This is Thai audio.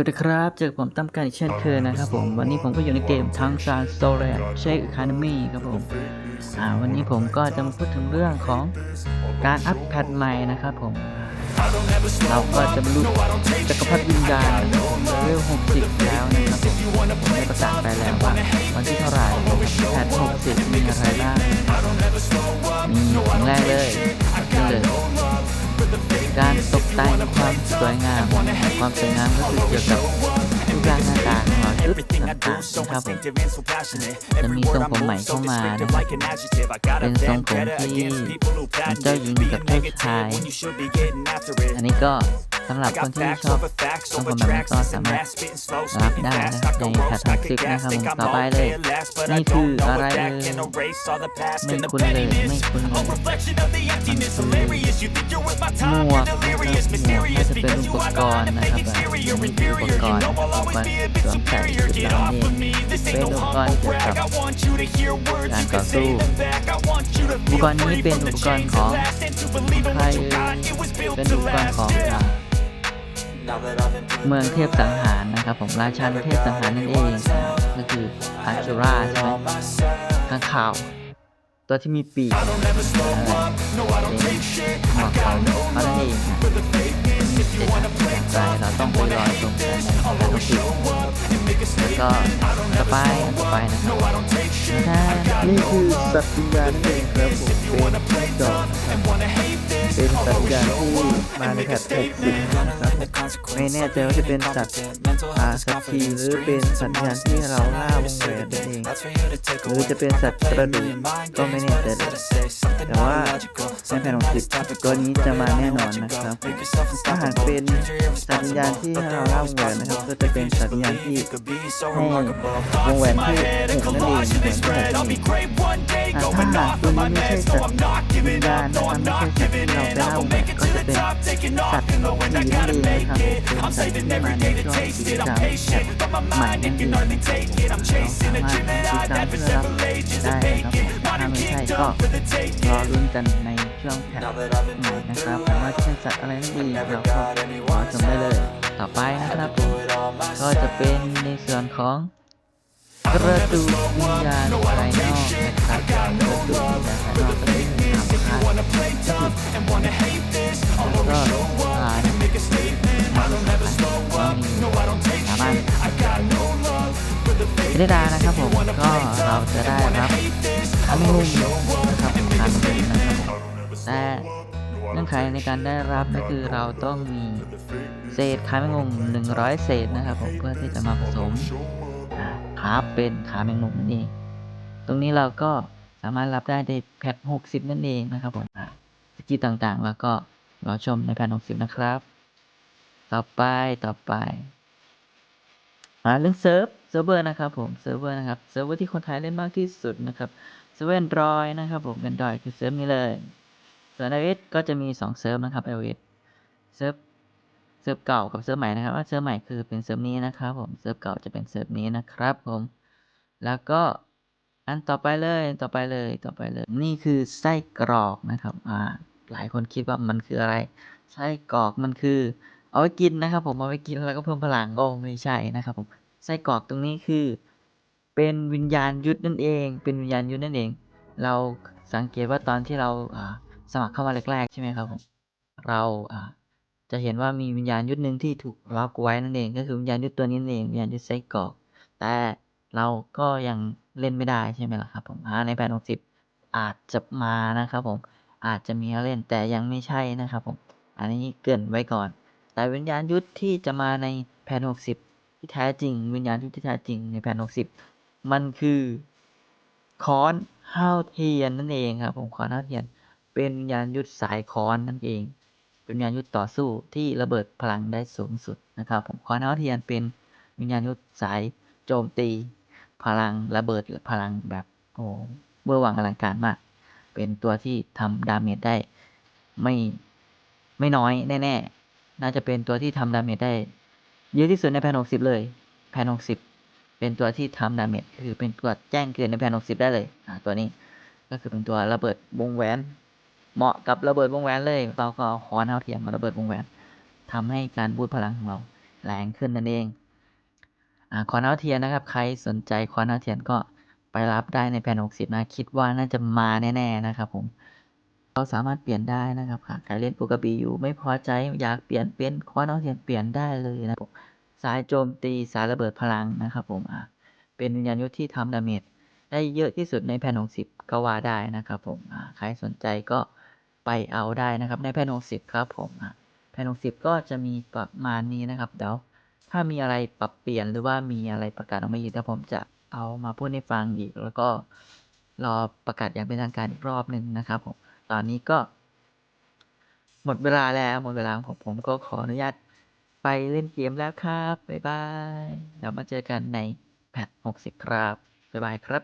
สวัสดีครับเจอผมตั้มกันอีกเช่นเคยนะครับผมวันนี้ผมก็อยู่ในเกมทางซานโซเ a เชคคานามีครับผมอ่าวันนี้ผมก็จะมาพูดถึงเรื่องของการอัพแพทใหม่นะครับผม เราก็จะบรรลุจักรพรรดิวิญญาณเลเวล60แล้วนะครับ สวยงาม ความสวยงามก็คือเกี่ยวกับรูปร่างหน้าตาของเราชุดต่างๆนะครับผมจะมีทรงผมใหม่เข้ามานะครับเป็นทรงผมที่เป็นเจ้าหญิงกับเจ้าชาย อันนี้ก็สำหรับคนที่ชอบทรงผมแบบนี้ก็สามารถรับได้นะครับในแพท60นะครับผมต่อไปเลย นี่คืออะไรเอ่ยไม่คุ้นเลยไม่คุ้นเลยมันคือหมวก นะครับหมวกน่าจะเป็นอุปกรณ์นะครับแบบนี่คืออุปกรณ์อุปกรณ์สวมใส่ชุดเรานี่เป็นอุปกรณ์เกี่ยวกับการต่อสู้อุปกรณ์นี้เป็นอุปกรณ์ของใครเป็นอุปกรณ์ของเมืองเทพสังหารนะครับ ผมราชันเทพสังหารนั่นเองก็คือพัชูราใช่ไหมข้างข่าว ตัวที่มีปีกมาเป็นหมวกของเขานั่นเองนะมีเด็กอย่างไรเราต้องไปรอชมกันในการทดสอบแล้วก็ไปไปนะครับนี่คือสัตว์ปีกนั่นเองครับผมเป็นดอก เป็นสัตว์วิญญาณที่มาในแพท60นะครับไม่แน่ใจว่าจะเป็นสัตว์อาสัตว์ทีหรือเป็นสัญญาณที่เราล่าวงแหวนนั่นเองหรือจะเป็นสัตว์กระดูกก็ไม่แน่ใจเลยแต่ว่าในแผ่นของสิบตัวนี้จะมาแน่นอนนะครับถ้าหากเป็นสัญญาณที่เราเล่าวงแหวนนะครับก็จะเป็นสัญญาณที่ให้วงแหวนที่หกนั่นเองเหมือนที่ถ้าหากตัวนี้ไม่ใช่สัตว์วิญญาณนะครับไม่ใช่สัตว์ที่เราไปเล่าแหวนก็จะเป็นสัตว์ผีนั่นเองนะครับเป็นสัตว์ที่มาในช่วงกิจกรรมแบบใหม่นั่นเองเราสามารถติดตามเพื่อรับได้นะครับถ้าไม่ใช่ก็รอลุ้นกันในช่วงแพทใหม่นะครับว่าจะเป็นสัตว์อะไรนั่นเองเราก็รอชมได้เลยต่อไปนะครับผมก็จะเป็นในส่วนของกระดูกวิญญาณภายนอกนะ ร์ทแล้วก็ฐานก็มีสามารถพิดานะครับผมก็เราจะได้รับคำนุ่มนะครับคำนุ่มนะครับแต่เงื่อนไขในการได้รับก็คือเราต้องมีเศษขาแมงมุม100 เศษนะครับผมเพื่อที่จะมาผสมอ่าเป็นขาแมงมุมนั่นเอง ตรงนี้เราก็สามารถรับได้ในแพท60 นั่นเองนะครับผม อ่ต่างๆ แล้วก็รอชมในแพท60นะครับ ต่อไปต่อไปมาเรื่องเซิร์ฟเซิร์ฟเวอร์นะครับผมเซิร์ฟเวอร์นะครับเซิร์ฟเวอร์ที่คนไทยเล่นมากที่สุดนะครับเซิร์ฟเวอร์ Android นะครับผม Android คือเซิร์ฟนี้เลยส่วน iOS ก็จะมี 2 เซิร์ฟนะครับ iOS เซิร์ฟเซิร์ฟเก่ากับเซิร์ฟใหม่นะครับว่าเซิร์ฟใหม่คือเป็นเซิร์ฟนี้นะครับผมเซิร์ฟเก่าจะเป็นเซิร์ฟนี้นะครับผมแล้วก็อันต่อไปเลยต่อไปเลยต่อไปเลย นี่คือไส้กรอกนะครับอ่า หลายคนคิดว่ามันคืออะไร ไส้กรอกมันคือ เอาไว้กินนะครับ ผมเอาไว้กินแล้วก็เพิ่มพลังโอ้ไม่ใช่นะครับผมไส้กรอกตรงนี้คือ เป็นวิญญาณยุทธนั่นเอง เป็นวิญญาณยุทธนั่นเอง เราสังเกตว่าตอนที่เราสมัครเข้ามาแรกๆใช่ไหมครับผมเราจะเห็นว่ามีวิญญาณยุทธหนึ่งที่ถูกล็อกไว้นั่นเองก็คือวิญญาณยุทธตัวนี้นั่นเองวิญญาณยุทธไส้กรอก แต่เราก็ยังเล่นไม่ได้ใช่ไหมล่ะครับผมอ่าในแพท60อาจจะมานะครับผม อาจจะมีเล่นแต่ยังไม่ใช่นะครับผม อันนี้เกินไว้ก่อน แต่วิญญาณยุทธที่จะมาในแผ่น60 ที่แท้จริง วิญญาณยุทธที่แท้จริงในแผ่น60 มันคือค้อนห้าวเทียนนั่นเองครับผมค้อนห้าวเทียน เป็นวิญญาณยุทธสายค้อนนั่นเอง เป็นวิญญาณยุทธต่อสู้ที่ระเบิดพลังได้สูงสุดนะครับผมค้อนห้าวเทียนเป็นวิญญาณยุทธสายโจมตี พลังระเบิดพลังแบบโอ้เบอร์วังอลังการมาก เป็นตัวที่ทำดาเมจได้ ไม่ไม่น้อยแน่ๆ น่าจะเป็นตัวที่ทำดาเมจได้ เยอะที่สุดในแพน60 เลย แพน60 เป็นตัวที่ทำดาเมจคือเป็นตัวแจ้งเกิดในแพน60 ได้เลยอ่าตัวนี้ก็คือเป็นตัวระเบิดวงแหวน เหมาะกับระเบิดวงแหวนเลย เราก็เอาคอนเท้าเทียมมาระเบิดวงแหวนทำให้การบูตพลังของเราแรงขึ้นนั่นเองอ่าคอนเอาเทียนนะครับ ใครสนใจคอนเอาเทียนก็ ไปรับได้ในแผ่น60 นะ คิดว่าน่าจะมาแน่ๆนะครับผมเราสามารถเปลี่ยนได้นะครับหากใครเล่นปูกระบีอยู่ไม่พอใจอยากเปลี่ยนเป็นคอนเอาเทียนเปลี่ยนได้เลยนะครับผมสายโจมตีสายระเบิดพลังนะครับผมอ่าเป็นวิญญาณยุทธที่ทำดาเมจได้เยอะที่สุดในแผ่น60 ก็ว่าได้นะครับผมอ่าใครสนใจก็ไปเอาได้นะครับในแผ่น60 ครับผมอ่าแผ่น60 ก็จะมีประมาณนี้นะครับเดี๋ยวถ้ามีอะไรปรับเปลี่ยนหรือว่ามีอะไรประกาศออกมาอีกเดี๋ยวผมจะ เอามาพูดให้ฟังอีก แล้วก็รอประกาศอย่างเป็นทางการอีกรอบหนึ่งนะครับผม ตอนนี้ก็ หมดเวลาแล้วหมดเวลาของผมก็ขออนุญาตไปเล่นเกมแล้วครับ บ๊ายบายเดี๋ยวมาเจอกันในแพท60 ครับ บ๊ายบายครับ